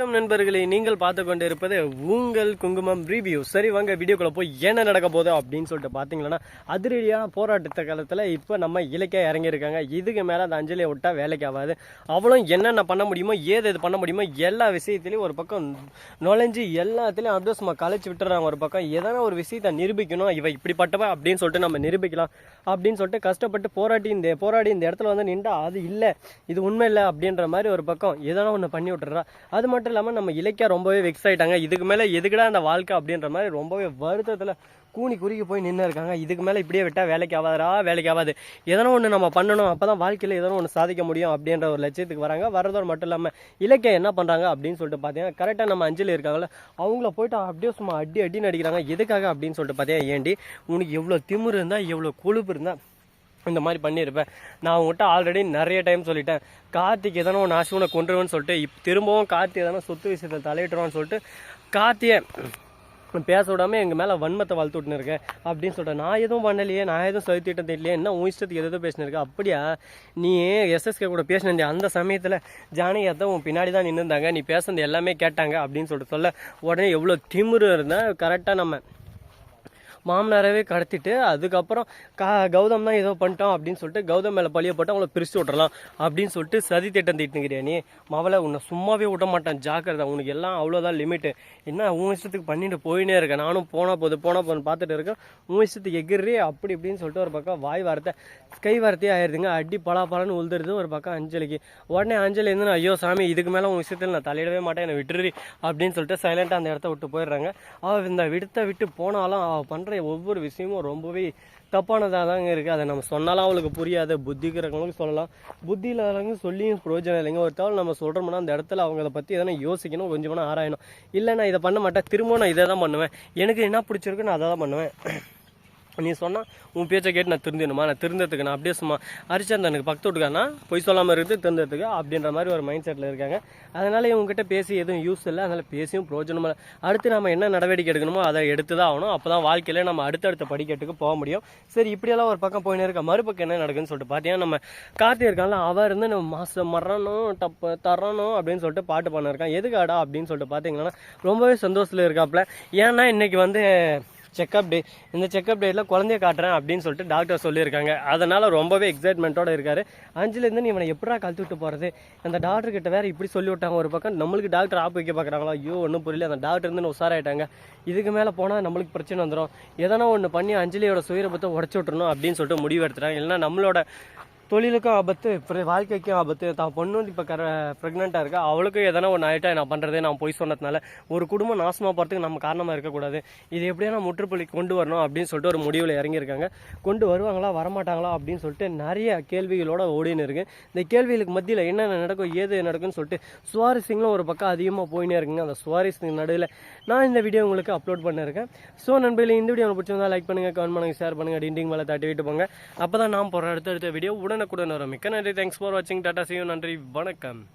வணக்கம் நண்பர்களே. நீங்கள் பார்த்து கொண்டு இருப்பது உங்கள் குங்குமம் ரிவ்யூ சரி வாங்க வீடியோக்குள்ளே போய் என்ன நடக்க போதும் அப்படின்னு சொல்லிட்டு பார்த்தீங்கன்னா அதிரடியான போராட்டத்த காலத்தில் இப்போ நம்ம இலக்கிய இறங்கியிருக்காங்க. இதுக்கு மேலே அந்த அஞ்சலியை விட்டா வேலைக்கு ஆகாது. அவளும் என்னென்ன பண்ண முடியுமோ ஏது எது பண்ண முடியுமோ எல்லா விஷயத்துலையும் ஒரு பக்கம் நுழைஞ்சு எல்லாத்துலேயும் அப்படியே சும்மா கலைச்சு விட்டுறாங்க ஒரு பக்கம். எதனா ஒரு விஷயத்தை நிரூபிக்கணும் இவ இப்படிப்பட்டவ அப்படின்னு சொல்லிட்டு நம்ம நிரூபிக்கலாம் அப்படின்னு சொல்லிட்டு கஷ்டப்பட்டு போராட்டி இந்த போராடி இந்த இடத்துல வந்து நின்றா அது இல்லை இது உண்மை இல்லை அப்படின்ற மாதிரி ஒரு பக்கம் எதனா ஒன்று பண்ணி விட்டுறா. அது மட்டும் இல்லாமல் நம்ம இலக்கியா ரொம்பவே வெக்ஸ் ஆகிட்டாங்க இதுக்கு மேலே எதுக்குடா அந்த வாழ்க்கை அப்படின்ற மாதிரி ரொம்பவே வருத்தத்தில் கூனி குறுகி போய் நின்று இருக்காங்க. இதுக்கு மேலே இப்படியே விட்டால் வேலைக்கு ஆகாதரா வேலைக்கு ஆகாது எதனா ஒன்று நம்ம பண்ணணும். அப்போ தான் வாழ்க்கையில் எதனா ஒன்று சாதிக்க முடியும் அப்படின்ற ஒரு லட்சியத்துக்கு வராங்க. வரதோடு மட்டும் இல்லாமல் இலக்கியம் என்ன பண்ணுறாங்க அப்படின்னு சொல்லிட்டு பார்த்தீங்கன்னா கரெக்டாக நம்ம அஞ்சலி இருக்காங்கல்ல அவங்கள போயிட்டு அப்படியே சும்மா அடி அடி நடிக்கிறாங்க எதுக்காக அப்படின்னு சொல்லிட்டு பார்த்தீங்கன்னா ஏண்டி உனக்கு எவ்வளோ திமிரு இருந்தால் எவ்வளோ கொழுப்பு இருந்தால் இந்த மாதிரி பண்ணியிருப்பேன் நான் உங்கள்கிட்ட ஆல்ரெடி நிறைய டைம் சொல்லிட்டேன். கார்த்திக் எதனா ஒன்று ஆசை உனக்கு கொண்டுருவேன்னு சொல்லிட்டு இப்போ திரும்பவும் கார்த்தி எதனா சொத்து விஷயத்தை தலையிட்டுருவான்னு சொல்லிட்டு கார்த்தியை பேச விடாம எங்கள் மேலே வன்மத்தை வளர்த்து இருக்கேன் அப்படின்னு சொல்லிட்டேன். நான் எதுவும் பண்ணலையே நான் எதுவும் செலுத்திட்டு தெரியலையே என்ன உன் இஷ்டத்துக்கு எதோ பேசினிருக்க? அப்படியா? நீ எஸ்எஸ்கே கூட பேசினே அந்த சமயத்தில் ஜானகி அத்தை உன் பின்னாடி தான் நின்றுருந்தாங்க நீ பேசுனது எல்லாமே கேட்டாங்க அப்படின்னு சொல்லிட்டு சொல்ல உடனே எவ்வளோ திமிரு இருந்தால் கரெக்டாக நம்ம மாமனாரவே கடத்திட்டு அதுக்கப்புறம் கா கௌதம் தான் ஏதோ பண்ணிட்டோம் அப்படின்னு சொல்லிட்டு கௌதம் மேலே பழிய போட்டு அவங்கள பிரித்து விட்றலாம் அப்படின்னு சொல்லிட்டு சதி திட்டம் திட்டுங்கிறியா நீ? மவளை உன்னை சும்மாவே விட மாட்டான் ஜாக்கிரதை. உனக்கு எல்லாம் அவ்வளோதான் லிமிட்டு என்ன உன் இஷ்டத்துக்கு பண்ணிட்டு போயினே இருக்கேன் நானும் போனால் போது போனால் போதுன்னு பார்த்துட்டு இருக்கேன். உன் இஷ்டத்துக்கு எகிரி அப்படி இப்படின்னு சொல்லிட்டு ஒரு பக்கம் வாய் வார்த்தை கை வார்த்தையே ஆயிடுதுங்க அடி பலா பலன்னு உழுதுறது ஒரு பக்கம் அஞ்சலிக்கு. உடனே அஞ்சலி இருந்து ஐயோ சாமி இதுக்கு மேலே உன் விஷயத்தில் நான் தலையிடவே மாட்டேன் என்னை விட்டுரு அப்படின்னு சொல்லிட்டு சைலண்டாக அந்த இடத்த விட்டு போயிடுறாங்க. அவள் இந்த விடுத்த விட்டு போனாலும் அவள் பண்ணுற ஒவ்வொரு விஷயமும் ரொம்பவே தப்பானதாக தாங்க இருக்குது அதை நம்ம சொன்னாலும் அவளுக்கு புரியாது. புத்திக்கிறவங்களுக்கு சொல்லலாம். புத்தி இல்லாதவங்க சொல்லியும் பிரயோஜனம் இல்லைங்க. ஒரு தவிர நம்ம சொல்கிறோம்னா அந்த இடத்துல அவங்கள பற்றி எதனா யோசிக்கணும் கொஞ்சம் ஆராயணும். இல்லை நான் இதை பண்ண மாட்டேன். திரும்ப நான் இதை தான் பண்ணுவேன். எனக்கு என்ன பிடிச்சிருக்கு நான் அதை தான் பண்ணுவேன். நீ சொன்னால் உன் பேச்சை கேட்டு நான் திருந்தணுமா? நான் திருந்ததுக்கு நான் அப்படியே சும்மா ஹரிச்சந்தனுக்கு பக்கத்து விட்டுக்கானா பொய் சொல்லாமல் இருக்குது திருந்ததுக்கு அப்படின்ற மாதிரி ஒரு மைண்ட் செட்டில் இருக்காங்க. அதனால் இவங்ககிட்ட பேசி எதுவும் யூஸ் இல்லை. அதனால் பேசியும் பிரோஜனம் இல்லை. அடுத்து நம்ம என்ன நடவடிக்கை எடுக்கணுமோ அதை எடுத்து தான் ஆகணும். அப்போ தான் வாழ்க்கையில் நம்ம அடுத்தடுத்த படிக்கட்டுக்கு போக முடியும். சரி இப்படியெல்லாம் ஒரு பக்கம் போயினே இருக்க? மறுபக்கம் என்ன நடக்குன்னு சொல்லிட்டு பார்த்தீங்கன்னா நம்ம கார்த்தி இருக்கான்ல அவன் இருந்து நம்ம மாதம் மறணும் டப்பு தரணும் அப்படின்னு சொல்லிட்டு பாட்டு பண்ணிருக்கான் எதுக்காடா அப்படின்னு சொல்லிட்டு பார்த்தீங்கன்னா ரொம்பவே சந்தோஷத்தில் இருக்காப்புல. ஏன்னா இன்னைக்கு வந்து செக்கப் டே இந்த செக்கப் டேயில் குழந்தைய காட்டுறேன் அப்படின்னு சொல்லிட்டு டாக்டர் சொல்லியிருக்காங்க. அதனால் ரொம்பவே எக்ஸைட்மெண்ட்டோட இருக்காரு. அஞ்சுலேருந்து நீ இவனை எப்படா கழுத்து விட்டு போகிறது அந்த டாக்டர் கிட்ட இப்படி சொல்லி விட்டாங்க. ஒரு பக்கம் நம்மளுக்கு டாக்டர் ஆப் வைக்க பார்க்குறாங்களா? ஐயோ ஒன்றும் புரியல. அந்த டாக்டர் இருந்து உசாராயிட்டாங்க இதுக்கு மேலே போனால் நம்மளுக்கு பிரச்சனை வந்துடும் எதனா ஒன்று பண்ணி அஞ்சலியோட சுயரபத்தை உடச்சி விட்டுறணும் அப்படின்னு சொல்லிட்டு முடிவு எடுத்துட்டாங்க. இல்லைன்னா நம்மளோட தொழிலுக்கும் ஆபத்து வாழ்க்கைக்கும் ஆபத்து. தான் பொண்ணு வந்து இப்போ கர ப்ரெக்னெண்ட்டாக இருக்கா அவளுக்கும் எதனா ஒன்று ஆகிட்டா நான் பண்ணுறதே நான் போய் சொன்னதுனால ஒரு குடும்பம் நாசமாக போகிறதுக்கு நம்ம காரணமாக இருக்கக்கூடாது. இது எப்படியா நான் முற்றுப்புள்ளி கொண்டு வரணும் அப்படின்னு சொல்லிட்டு ஒரு முடிவில் இறங்கியிருக்காங்க. கொண்டு வருவாங்களா வரமாட்டாங்களா அப்படின்னு சொல்லிட்டு நிறைய கேள்விகளோட ஓடின்னு இருக்கு. இந்த கேள்விகளுக்கு மத்தியில் என்னென்ன நடக்கும் ஏது நடக்கும்னு சொல்லிட்டு சுவாரஸ்யங்களும் ஒரு பக்கம் அதிகமாக போயினே இருக்குங்க. அந்த சுவாரஸ்யத்துக்கு நடுவில் நான் இந்த வீடியோ உங்களுக்கு அப்லோட் பண்ணியிருக்கேன். ஸோ நண்பர்களே இந்த வீடியோ உங்களுக்கு பிடிச்சிருந்தா லைக் பண்ணுங்கள் கமெண்ட் பண்ணுங்கள் ஷேர் பண்ணுங்கள் டிண்டிங் மேலே தட்டி விட்டு போங்க. அப்போ தான் நான் போகிற அடுத்தடுத்த வீடியோ கூட நேரம் மிக்க நன்றி. தேங்க்ஸ் ஃபார் வாட்சிங் டாட்டா சியூ நன்றி. வணக்கம்.